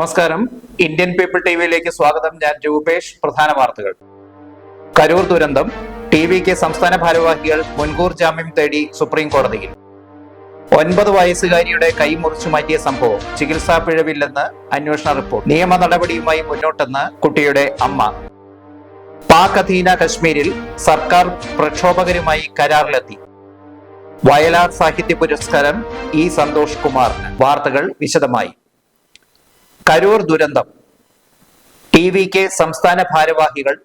നമസ്കാരം. Indian people T വിയിലേക്ക് സ്വാഗതം. ഞാൻ രൂപേഷ്. പ്രധാന വാർത്തകൾ. കരൂർ ദുരന്തം. ടി വിക്ക് സംസ്ഥാന ഭാരവാഹികൾ മുൻകൂർ ജാമ്യം തേടി സുപ്രീം കോടതിയിൽ. ഒൻപത് വയസ്സുകാരിയുടെ കൈ മുറിച്ചു മാറ്റിയ സംഭവം. ചികിത്സാ പിഴവില്ലെന്ന് അന്വേഷണ റിപ്പോർട്ട്. നിയമ നടപടിയുമായി മുന്നോട്ടെന്ന് കുട്ടിയുടെ അമ്മ. പാക് അധീന കശ്മീരിൽ സർക്കാർ പ്രക്ഷോഭകരുമായി കരാറിലെത്തി. വയലാർ സാഹിത്യ പുരസ്കാരം ഇ സന്തോഷ് കുമാറിന്. വാർത്തകൾ വിശദമായി. കരൂർ ദുരന്തം. ടി വി കെ സംസ്ഥാന ഭാരവാഹികൾ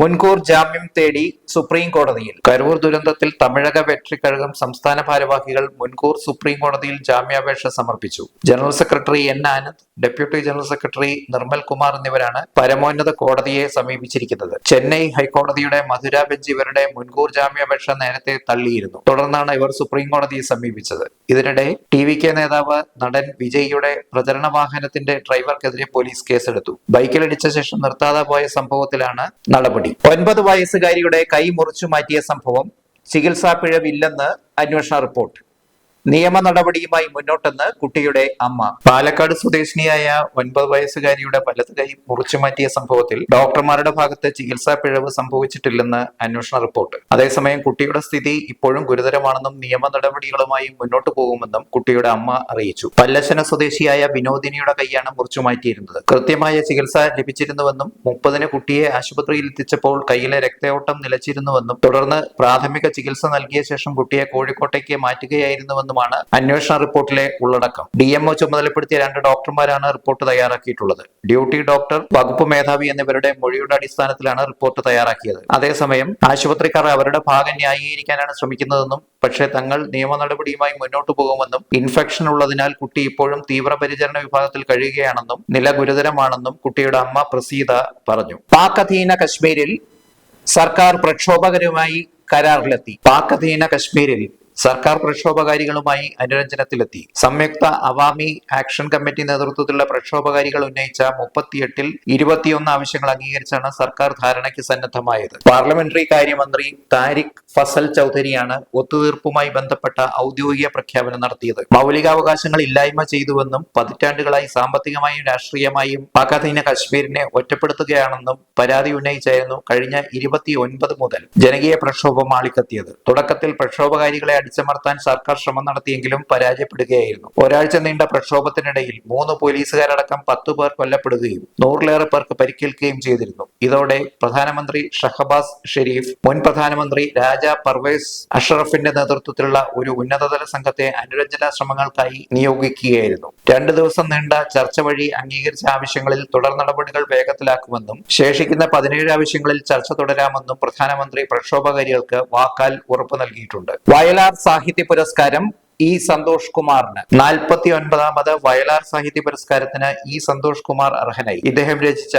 മുൻകൂർ ജാമ്യം തേടി സുപ്രീം കോടതിയിൽ. കരൂർ ദുരന്തത്തിൽ തമിഴക വെട്രിക്കഴകം സംസ്ഥാന ഭാരവാഹികൾ മുൻകൂർ സുപ്രീം കോടതിയിൽ ജാമ്യാപേക്ഷ സമർപ്പിച്ചു. General secretary N Anand deputy general secretary Nirmal Kumar എന്നിവരാണ് പരമോന്നത കോടതിയെ സമീപിച്ചിരിക്കുന്നത്. ചെന്നൈ ഹൈക്കോടതിയുടെ മധുര ബെഞ്ച് ഇവരുടെ മുൻകൂർ ജാമ്യാപേക്ഷ നേരത്തെ തള്ളിയിരുന്നു. തുടർന്നാണ് ഇവർ സുപ്രീം കോടതിയെ സമീപിച്ചത്. ഇതിനിടെ ടി വി കെ നേതാവ് നടൻ വിജയിയുടെ പ്രചരണ വാഹനത്തിന്റെ ഡ്രൈവർക്കെതിരെ പോലീസ് കേസെടുത്തു. ബൈക്കിലിടിച്ച ശേഷം നിർത്താതെ പോയ സംഭവത്തിലാണ് നടപടി. ഒൻപത് വയസ്സുകാരിയുടെ കൈ മുറിച്ചു മാറ്റിയ സംഭവം ചികിത്സാ പിഴവില്ലെന്ന് അന്വേഷണ റിപ്പോർട്ട്. നിയമ നടപടിയുമായി മുന്നോട്ടെന്ന് കുട്ടിയുടെ അമ്മ. പാലക്കാട് സ്വദേശിനിയായ ഒൻപത് വയസ്സുകാരിയുടെ വലത് കൈ മുറിച്ചു മാറ്റിയ സംഭവത്തിൽ ഡോക്ടർമാരുടെ ഭാഗത്ത് ചികിത്സാ പിഴവ് സംഭവിച്ചിട്ടില്ലെന്ന് അന്വേഷണ റിപ്പോർട്ട്. അതേസമയം കുട്ടിയുടെ സ്ഥിതി ഇപ്പോഴും ഗുരുതരമാണെന്നും നിയമ നടപടികളുമായി മുന്നോട്ട് പോകുമെന്നും കുട്ടിയുടെ അമ്മ അറിയിച്ചു. പല്ലശന സ്വദേശിയായ വിനോദിനിയുടെ കൈയാണ് മുറിച്ചു മാറ്റിയിരുന്നത്. കൃത്യമായ ചികിത്സ ലഭിച്ചിരുന്നുവെന്നും മുപ്പതിന് കുട്ടിയെ ആശുപത്രിയിൽ എത്തിച്ചപ്പോൾ കയ്യിലെ രക്തയോട്ടം നിലച്ചിരുന്നുവെന്നും തുടർന്ന് പ്രാഥമിക ചികിത്സ നൽകിയ ശേഷം കുട്ടിയെ കോഴിക്കോട്ടേക്ക് മാറ്റുകയായിരുന്നുവെന്നുമാണ് അന്വേഷണ റിപ്പോർട്ടിലെ ഉള്ളടക്കം. ഡി എംഒ ചുമതലപ്പെടുത്തിയ രണ്ട് ഡോക്ടർമാരാണ് റിപ്പോർട്ട് തയ്യാറാക്കിയിട്ടുള്ളത്. ഡ്യൂട്ടി ഡോക്ടർ വകുപ്പ് മേധാവി എന്നിവരുടെ മൊഴിയുടെ അടിസ്ഥാനത്തിലാണ് റിപ്പോർട്ട് തയ്യാറാക്കിയത്. അതേസമയം ആശുപത്രിക്കാർ അവരുടെ ഭാഗം ന്യായീകരിക്കാനാണ് ശ്രമിക്കുന്നതെന്നും പക്ഷേ തങ്ങൾ നിയമ നടപടിയുമായി മുന്നോട്ടു പോകുമെന്നും ഇൻഫെക്ഷൻ ഉള്ളതിനാൽ കുട്ടി ഇപ്പോഴും തീവ്രപരിചരണ വിഭാഗത്തിൽ കഴിയുകയാണെന്നും നില ഗുരുതരമാണെന്നും കുട്ടിയുടെ അമ്മ പ്രസീത പറഞ്ഞു. പാക് അധീന കശ്മീരിൽ സർക്കാർ പ്രക്ഷോഭകരുമായി കരാറിലെത്തി. പാക് അധീന കശ്മീരിൽ സർക്കാർ പ്രക്ഷോഭകാരികളുമായി അനുരഞ്ജനത്തിലെത്തി. സംയുക്ത അവാമി ആക്ഷൻ കമ്മിറ്റി നേതൃത്വത്തിലുള്ള പ്രക്ഷോഭകാരികൾ ഉന്നയിച്ച മുപ്പത്തിയെട്ടിൽ ഇരുപത്തിയൊന്ന് ആവശ്യങ്ങൾ അംഗീകരിച്ചാണ് സർക്കാർ ധാരണയ്ക്ക് സന്നദ്ധമായത്. പാർലമെന്ററി കാര്യമന്ത്രി താരിഖ് ഫസൽ ചൌധരിയാണ് ഒത്തുതീർപ്പുമായി ബന്ധപ്പെട്ട ഔദ്യോഗിക പ്രഖ്യാപനം നടത്തിയത്. മൗലികാവകാശങ്ങൾ ഇല്ലായ്മ ചെയ്തുവെന്നും പതിറ്റാണ്ടുകളായി സാമ്പത്തികമായും രാഷ്ട്രീയമായും പാകാധീന കാശ്മീരിനെ ഒറ്റപ്പെടുത്തുകയാണെന്നും പരാതി ഉന്നയിച്ചായിരുന്നു കഴിഞ്ഞ ഇരുപത്തി മുതൽ ജനകീയ പ്രക്ഷോഭം ആളിക്കത്തിയത് തുടക്കത്തിൽ പ്രക്ഷോഭകാരികളെ അടിച്ചമർത്താൻ സർക്കാർ ശ്രമം നടത്തിയെങ്കിലും പരാജയപ്പെടുകയായിരുന്നു. ഒരാഴ്ച നീണ്ട പ്രക്ഷോഭത്തിനിടയിൽ മൂന്ന് പോലീസുകാരടക്കം പത്തു പേർ കൊല്ലപ്പെടുകയും നൂറിലേറെ പേർക്ക് പരിക്കേൽക്കുകയും ചെയ്തിരുന്നു. ഇതോടെ പ്രധാനമന്ത്രി ഷഹബാസ് ഷെരീഫ് മുൻ പ്രധാനമന്ത്രി രാജ പർവേസ് അഷറഫിന്റെ നേതൃത്വത്തിലുള്ള ഒരു ഉന്നതതല സംഘത്തെ അനുരഞ്ജന ശ്രമങ്ങൾക്കായി നിയോഗിക്കുകയായിരുന്നു. രണ്ടു ദിവസം നീണ്ട ചർച്ച വഴി അംഗീകരിച്ച ആവശ്യങ്ങളിൽ തുടർ നടപടികൾ വേഗത്തിലാക്കുമെന്നും ശേഷിക്കുന്ന പതിനേഴ് ആവശ്യങ്ങളിൽ ചർച്ച തുടരാമെന്നും പ്രധാനമന്ത്രി പ്രക്ഷോഭകാരികൾക്ക് വാക്കാൽ ഉറപ്പു നൽകിയിട്ടുണ്ട്. വയലാർ സാഹിത്യ പുരസ്കാരം ഇ സന്തോഷ് കുമാറിന്. നാൽപ്പത്തി ഒൻപതാമത് വയലാർ സാഹിത്യ പുരസ്കാരത്തിന് ഇ സന്തോഷ് കുമാർ അർഹനായി. ഇദ്ദേഹം രചിച്ച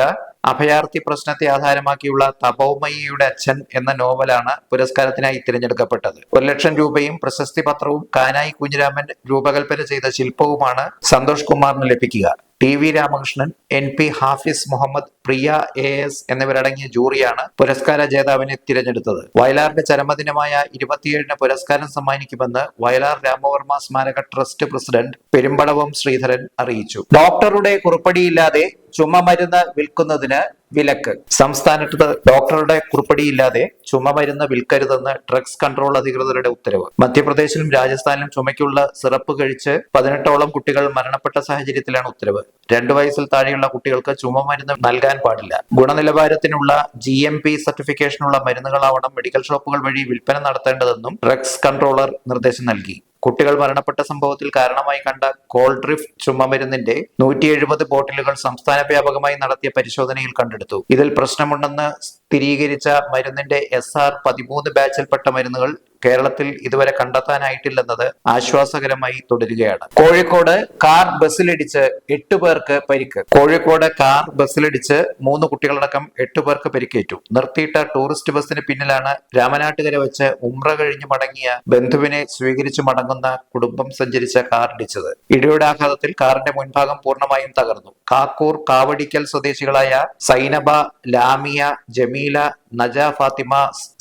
അഭയാർത്ഥി പ്രശ്നത്തെ ആധാരമാക്കിയുള്ള തപോമയിയുടെ അച്ഛൻ എന്ന നോവലാണ് പുരസ്കാരത്തിനായി തിരഞ്ഞെടുക്കപ്പെട്ടത്. ഒരു ലക്ഷം രൂപയും പ്രശസ്തി പത്രവും കാനായി കുഞ്ഞിരാമൻ രൂപകൽപ്പന ചെയ്ത ശില്പവുമാണ് സന്തോഷ് കുമാറിന് ലഭിക്കുക. T V Ramakrishnan N P Hafis Muhammad Priya A S എന്നിവരടങ്ങിയ ജൂറിയാണ് പുരസ്കാര ജേതാവിനെ തിരഞ്ഞെടുത്തത്. വയലാറിന്റെ ചരമദിനമായ ഇരുപത്തിയേഴിന് പുരസ്കാരം സമ്മാനിക്കുമെന്ന് വയലാർ രാമവർമ്മ സ്മാരക ട്രസ്റ്റ് പ്രസിഡന്റ് പെരുമ്പടവം ശ്രീധരൻ അറിയിച്ചു. ഡോക്ടറുടെ കുറിപ്പടിയില്ലാതെ ചുമമരുന്ന് വിൽക്കുന്നതിന് വിലക്ക്. സംസ്ഥാനത്ത് ഡോക്ടറുടെ കുറിപ്പടിയില്ലാതെ ചുമമരുന്ന് വിൽക്കരുതെന്ന് ഡ്രഗ്സ് കൺട്രോൾ അധികൃതരുടെ ഉത്തരവ്. മധ്യപ്രദേശിലും രാജസ്ഥാനിലും ചുമയ്ക്കുള്ള സിറപ്പ് കഴിച്ച് പതിനെട്ടോളം കുട്ടികൾ മരണപ്പെട്ട സാഹചര്യത്തിലാണ് ഉത്തരവ്. രണ്ടു വയസ്സിൽ താഴെയുള്ള കുട്ടികൾക്ക് ചുമമരുന്ന് നൽകാൻ പാടില്ല. ഗുണനിലവാരത്തിനുള്ള ജി എം പി സർട്ടിഫിക്കേഷനുള്ള മരുന്നുകളാവണം മെഡിക്കൽ ഷോപ്പുകൾ വഴി വിൽപ്പന നടത്തേണ്ടതെന്നും ഡ്രഗ്സ് കൺട്രോളർ നിർദ്ദേശം നൽകി. കുട്ടികൾ മരണപ്പെട്ട സംഭവത്തിൽ കാരണമായി കണ്ട കോൾഡ്രിഫ് ചുമമരുന്നിന്റെ നൂറ്റി എഴുപത് ബോട്ടിലുകൾ സംസ്ഥാന വ്യാപകമായി നടത്തിയ പരിശോധനയിൽ കണ്ടെടുത്തു. ഇതിൽ പ്രശ്നമുണ്ടെന്ന് സ്ഥിരീകരിച്ച മരുന്നിന്റെ എസ് ആർ പതിമൂന്ന് ബാച്ചിൽപ്പെട്ട മരുന്നുകൾ കേരളത്തിൽ ഇതുവരെ കണ്ടെത്താനായിട്ടില്ലെന്നത് ആശ്വാസകരമായി തുടരുകയാണ്. കോഴിക്കോട് കാർ ബസ്സിലിടിച്ച് എട്ടു പേർക്ക് പരിക്ക്. കോഴിക്കോട് കാർ ബസ്സിലിടിച്ച് മൂന്ന് കുട്ടികളടക്കം എട്ടു പേർക്ക് പരിക്കേറ്റു. നിർത്തിയിട്ട ടൂറിസ്റ്റ് ബസ്സിന് പിന്നിലാണ് രാമനാട്ടുകര വെച്ച് ഉമ്ര കഴിഞ്ഞ് മടങ്ങിയ ബന്ധുവിനെ സ്വീകരിച്ചു മടങ്ങുന്ന കുടുംബം സഞ്ചരിച്ച കാർ ഇടിച്ചത്. ഇടിയുടെ ആഘാതത്തിൽ കാറിന്റെ മുൻഭാഗം പൂർണമായും തകർന്നു. കാക്കൂർ കാവടിക്കൽ സ്വദേശികളായ സൈനബ ലാമിയ ജമീല നജ ഫാത്തിമ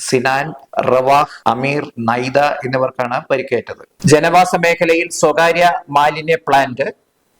സിനാൻ റവാഹ് അമീർ നൈദ എന്നിവർക്കാണ് പരിക്കേറ്റത്. ജനവാസ മേഖലയിൽ സ്വകാര്യ മാലിന്യ പ്ലാന്റ്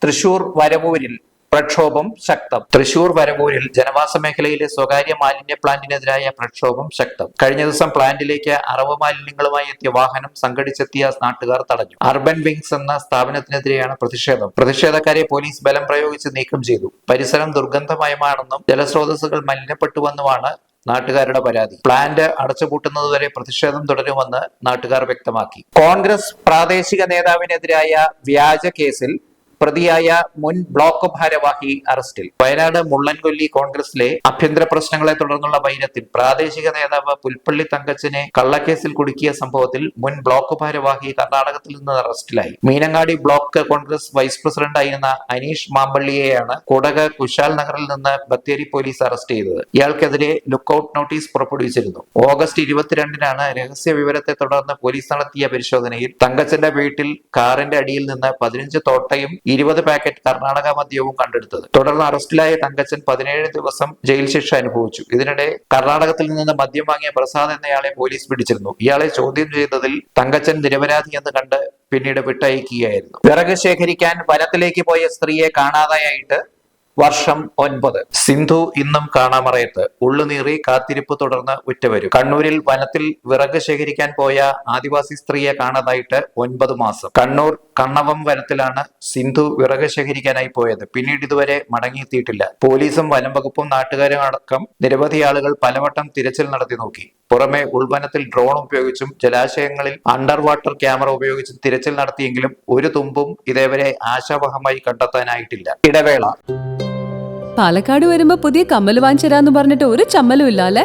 തൃശൂർ വരവൂരിൽ പ്രക്ഷോഭം ശക്തം. തൃശൂർ വരവൂരിൽ ജനവാസ മേഖലയിലെ സ്വകാര്യ മാലിന്യ പ്ലാന്റിനെതിരായ പ്രക്ഷോഭം ശക്തം. കഴിഞ്ഞ ദിവസം പ്ലാന്റിലേക്ക് അറവ് മാലിന്യങ്ങളുമായി എത്തിയ വാഹനം സംഘടിച്ചെത്തിയ നാട്ടുകാർ തടഞ്ഞു. അർബൻ വിങ്സ് എന്ന സ്ഥാപനത്തിനെതിരെയാണ് പ്രതിഷേധം. പ്രതിഷേധക്കാരെ പോലീസ് ബലം പ്രയോഗിച്ച് നീക്കം ചെയ്തു. പരിസരം ദുർഗന്ധമയമാണെന്നും ജലസ്രോതസ്സുകൾ മലിനപ്പെട്ടുവെന്നുമാണ് നാട്ടുകാരുടെ പരാതി. പ്ലാന്റ് അടച്ചുപൂട്ടുന്നതുവരെ പ്രതിഷേധം തുടരുമെന്ന് നാട്ടുകാർ വ്യക്തമാക്കി. കോൺഗ്രസ് പ്രാദേശിക നേതാവിനെതിരായ വ്യാജ കേസിൽ പ്രതിയായ മുൻ ബ്ലോക്ക് ഭാരവാഹി അറസ്റ്റിൽ. വയനാട് മുള്ളൻകൊല്ലി കോൺഗ്രസിലെ ആഭ്യന്തര പ്രശ്നങ്ങളെ തുടർന്നുള്ള വൈരത്തിൽ പ്രാദേശിക നേതാവ് പുൽപ്പള്ളി തങ്കച്ചനെ കള്ളക്കേസിൽ കുടുക്കിയ സംഭവത്തിൽ മുൻ ബ്ലോക്ക് ഭാരവാഹി കർണാടകത്തിൽ നിന്ന് അറസ്റ്റിലായി. മീനങ്ങാടി ബ്ലോക്ക് കോൺഗ്രസ് വൈസ് പ്രസിഡന്റായിരുന്ന അനീഷ് മാമ്പള്ളിയെയാണ് കുടക് കുശാൽ നഗറിൽ നിന്ന് ബത്തേരി പോലീസ് അറസ്റ്റ് ചെയ്തത്. ഇയാൾക്കെതിരെ ലുക്കൌട്ട് നോട്ടീസ് പുറപ്പെടുവിച്ചിരുന്നു. ഓഗസ്റ്റ് ഇരുപത്തിരണ്ടിനാണ് രഹസ്യ വിവരത്തെ തുടർന്ന് പോലീസ് നടത്തിയ പരിശോധനയിൽ തങ്കച്ചന്റെ വീട്ടിൽ കാറിന്റെ അടിയിൽ നിന്ന് പതിനഞ്ച് തോട്ടയും ഇരുപത് പാക്കറ്റ് കർണാടക മദ്യവും കണ്ടെടുത്തത്. തുടർന്ന് അറസ്റ്റിലായ തങ്കച്ചൻ പതിനേഴ് ദിവസം ജയിൽ ശിക്ഷ അനുഭവിച്ചു. ഇതിനിടെ കർണാടകത്തിൽ നിന്ന് മദ്യം വാങ്ങിയ പ്രസാദ് എന്നയാളെ പോലീസ് പിടിച്ചിരുന്നു. ഇയാളെ ചോദ്യം ചെയ്തതിൽ തങ്കച്ചൻ നിരപരാധി എന്ന് കണ്ട് പിന്നീട് വിട്ടയക്കുകയായിരുന്നു. വിറക് ശേഖരിക്കാൻ വനത്തിലേക്ക് പോയ സ്ത്രീയെ കാണാതായിട്ട് വർഷം ഒൻപത്. സിന്ധു ഇന്നും കാണാമറയത്ത്. ഉള്ളുനീറി കാത്തിരിപ്പ് തുടർന്ന് ഉറ്റവരും. കണ്ണൂരിൽ വനത്തിൽ വിറക് ശേഖരിക്കാൻ പോയ ആദിവാസി സ്ത്രീയെ കാണാതായിട്ട് ഒൻപത് മാസം. കണ്ണൂർ കണ്ണവം വനത്തിലാണ് സിന്ധു വിറക് ശേഖരിക്കാനായി പോയത്. പിന്നീട് ഇതുവരെ മടങ്ങിയെത്തിയിട്ടില്ല. പോലീസും വനം വകുപ്പും നാട്ടുകാരും അടക്കം നിരവധി ആളുകൾ പലവട്ടം തിരച്ചിൽ നടത്തി നോക്കി. പുറമെ ഉൾവനത്തിൽ ഡ്രോൺ ഉപയോഗിച്ചും ജലാശയങ്ങളിൽ അണ്ടർ വാട്ടർ ക്യാമറ ഉപയോഗിച്ചും തിരച്ചിൽ നടത്തിയെങ്കിലും ഒരു തുമ്പും ഇതേവരെ ആശാവഹമായി കണ്ടെത്താനായിട്ടില്ല. ഇടവേള. പാലക്കാട് വരുമ്പോ പുതിയ കമ്മൽ വാങ്ങിച്ചരാന്ന് പറഞ്ഞിട്ട് ഒരു ചമ്മലും ഇല്ല അല്ലെ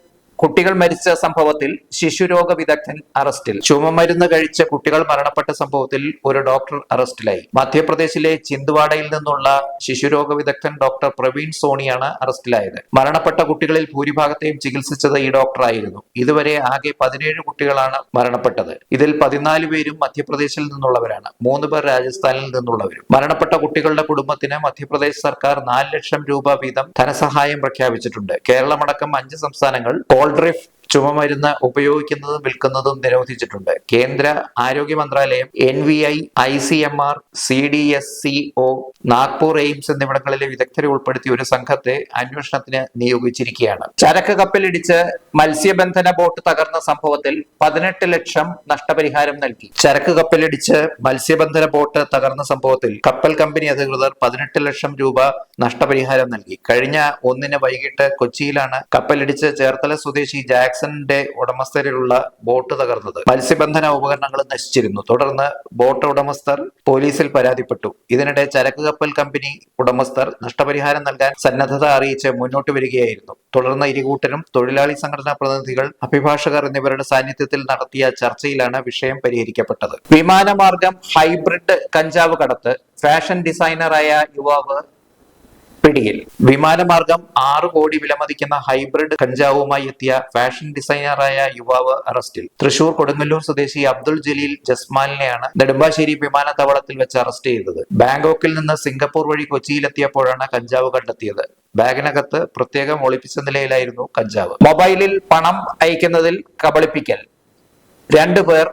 കുട്ടികൾ മരിച്ച സംഭവത്തിൽ ശിശുരോഗ വിദഗ്ധൻ അറസ്റ്റിൽ. ചുമമരുന്ന് കഴിച്ച കുട്ടികൾ മരണപ്പെട്ട സംഭവത്തിൽ ഒരു ഡോക്ടർ അറസ്റ്റിലായി. മധ്യപ്രദേശിലെ ചിന്തുവാഡയിൽ നിന്നുള്ള ശിശുരോഗ വിദഗ്ധൻ ഡോക്ടർ പ്രവീൺ സോണിയാണ് അറസ്റ്റിലായത്. മരണപ്പെട്ട കുട്ടികളിൽ ഭൂരിഭാഗത്തെയും ചികിത്സിച്ചത് ഈ ഡോക്ടറായിരുന്നു. ഇതുവരെ ആകെ പതിനേഴ് കുട്ടികളാണ് മരണപ്പെട്ടത്. ഇതിൽ പതിനാല് പേരും മധ്യപ്രദേശിൽ നിന്നുള്ളവരാണ്. മൂന്ന് പേർ രാജസ്ഥാനിൽ നിന്നുള്ളവരും. മരണപ്പെട്ട കുട്ടികളുടെ കുടുംബത്തിന് മധ്യപ്രദേശ് സർക്കാർ നാല് ലക്ഷം രൂപ വീതം ധനസഹായം പ്രഖ്യാപിച്ചിട്ടുണ്ട്. കേരളമടക്കം അഞ്ച് സംസ്ഥാനങ്ങൾ കോൾഡ്രിഫ് ചുമമരുന്ന് ഉപയോഗിക്കുന്നതും വിൽക്കുന്നതും നിരോധിച്ചിട്ടുണ്ട്. കേന്ദ്ര ആരോഗ്യ മന്ത്രാലയം N V I I C M R C D S C O Nagpur AIIMS എന്നിവിടങ്ങളിലെ വിദഗ്ധരെ ഉൾപ്പെടുത്തി ഒരു സംഘത്തെ അന്വേഷണത്തിന് നിയോഗിച്ചിരിക്കുകയാണ്. ചരക്ക് കപ്പലിടിച്ച് മത്സ്യബന്ധന ബോട്ട് തകർന്ന സംഭവത്തിൽ പതിനെട്ട് ലക്ഷം നഷ്ടപരിഹാരം നൽകി. ചരക്ക് കപ്പലിടിച്ച് മത്സ്യബന്ധന ബോട്ട് തകർന്ന സംഭവത്തിൽ കപ്പൽ കമ്പനി അധികൃതർ പതിനെട്ട് ലക്ഷം രൂപ നഷ്ടപരിഹാരം നൽകി. കഴിഞ്ഞ ഒന്നിന് വൈകിട്ട് കൊച്ചിയിലാണ് കപ്പലിടിച്ച് ചേർത്തല സ്വദേശി ജാക്സന്റെ ഉടമസ്ഥരിലുള്ള ബോട്ട് തകർന്നത്. മത്സ്യബന്ധന ഉപകരണങ്ങൾ നശിച്ചിരുന്നു. തുടർന്ന് ബോട്ട് ഉടമസ്ഥർ പോലീസിൽ പരാതിപ്പെട്ടു. ഇതിനിടെ ചരക്ക് കപ്പൽ കമ്പനി ഉടമസ്ഥർ നഷ്ടപരിഹാരം നൽകാൻ സന്നദ്ധത അറിയിച്ച് മുന്നോട്ട് വരികയായിരുന്നു. തുടർന്ന് ഇരുകൂട്ടരും തൊഴിലാളി സംഘടനാ പ്രതിനിധികൾ അഭിഭാഷകർ എന്നിവരുടെ സാന്നിധ്യത്തിൽ നടത്തിയ ചർച്ചയിലാണ് വിഷയം പരിഹരിക്കപ്പെട്ടത്. വിമാനമാർഗം ഹൈബ്രിഡ് കഞ്ചാവ് കടത്ത് ഫാഷൻ ഡിസൈനറായ യുവാവ് പിടിയിൽ. വിമാനമാർഗം ആറ് കോടി വിലമതിക്കുന്ന ഹൈബ്രിഡ് കഞ്ചാവുമായി എത്തിയ ഫാഷൻ ഡിസൈനറായ യുവാവ് അറസ്റ്റിൽ. തൃശൂർ കൊടുങ്ങല്ലൂർ സ്വദേശി അബ്ദുൾ ജലീൽ ജസ്മാലിനെയാണ് നെടുമ്പാശ്ശേരി വിമാനത്താവളത്തിൽ വെച്ച് അറസ്റ്റ് ചെയ്തത്. ബാങ്കോക്കിൽ നിന്ന് സിംഗപ്പൂർ വഴി കൊച്ചിയിലെത്തിയപ്പോഴാണ് കഞ്ചാവ് കണ്ടെത്തിയത്. ബാഗിനകത്ത് പ്രത്യേകം ഒളിപ്പിച്ച നിലയിലായിരുന്നു കഞ്ചാവ്. മൊബൈലിൽ പണം അയക്കുന്നതിൽ കബളിപ്പിക്കൽ. രണ്ടുപേർ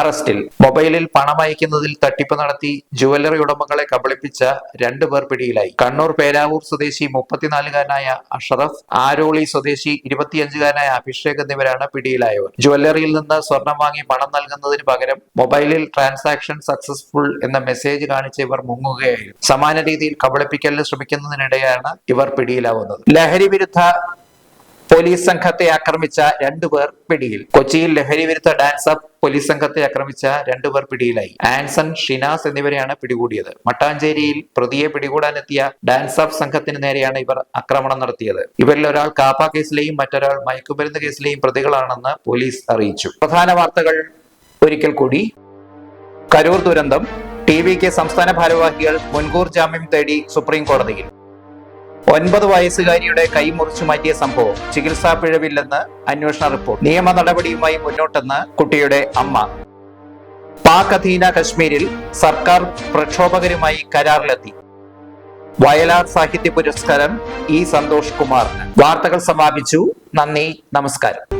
അറസ്റ്റിൽ. മൊബൈലിൽ പണം അയക്കുന്നതിൽ തട്ടിപ്പ് നടത്തി ജുവല്ലറി ഉടമകളെ കബളിപ്പിച്ച രണ്ടു പേർ പിടിയിലായി. കണ്ണൂർ പേരാവൂർ സ്വദേശി മുപ്പത്തിനാലുകാരനായ അഷറഫ് ആരോളി സ്വദേശി ഇരുപത്തിയഞ്ചുകാരനായ അഭിഷേക് എന്നിവരാണ് പിടിയിലായവർ. ജുവല്ലറിയിൽ നിന്ന് സ്വർണം വാങ്ങി പണം നൽകുന്നതിന് പകരം മൊബൈലിൽ ട്രാൻസാക്ഷൻ സക്സസ്ഫുൾ എന്ന മെസ്സേജ് കാണിച്ച് ഇവർ മുങ്ങുകയായിരുന്നു. സമാന രീതിയിൽ കബളിപ്പിക്കലിന് ശ്രമിക്കുന്നതിനിടെയാണ് ഇവർ പിടിയിലാവുന്നത്. ലഹരി വിരുദ്ധ പോലീസ് സംഘത്തെ ആക്രമിച്ച രണ്ടുപേർ പിടിയിൽ. കൊച്ചിയിൽ ലഹരി വിരുദ്ധ ഡാൻസ് അപ്പ് പോലീസ് സംഘത്തെ ആക്രമിച്ച രണ്ടുപേർ പിടിയിലായി. ആൻസൺ ഷിനാസ് എന്നിവരെയാണ് പിടികൂടിയത്. മട്ടാഞ്ചേരിയിൽ പ്രതിയെ പിടികൂടാനെത്തിയ ഡാൻസ് അപ്പ് സംഘത്തിന് നേരെയാണ് ഇവർ ആക്രമണം നടത്തിയത്. ഇവരിൽ ഒരാൾ കാപ്പ കേസിലെയും മറ്റൊരാൾ മയക്കുമരുന്ന് കേസിലെയും പ്രതികളാണെന്ന് പോലീസ് അറിയിച്ചു. പ്രധാന വാർത്തകൾ ഒരിക്കൽ കൂടി. കരൂർ ദുരന്തം. ടി വിക്ക് സംസ്ഥാന ഭാരവാഹികൾ മുൻകൂർ ജാമ്യം തേടി സുപ്രീം കോടതിയിൽ. ഒൻപത് വയസ്സുകാരിയുടെ കൈ മുറിച്ചു മാറ്റിയ സംഭവം ചികിത്സാ പിഴവില്ലെന്ന് അന്വേഷണ റിപ്പോർട്ട്. നിയമ നടപടിയുമായി മുന്നോട്ടെന്ന് കുട്ടിയുടെ അമ്മ. പാക് അധീന കശ്മീരിൽ സർക്കാർ പ്രക്ഷോഭകരുമായി കരാറിലെത്തി. വയലാർ സാഹിത്യ പുരസ്കാരം ഇ സന്തോഷ് കുമാറിന്. വാർത്തകൾ സമാപിച്ചു. നന്ദി. നമസ്കാരം.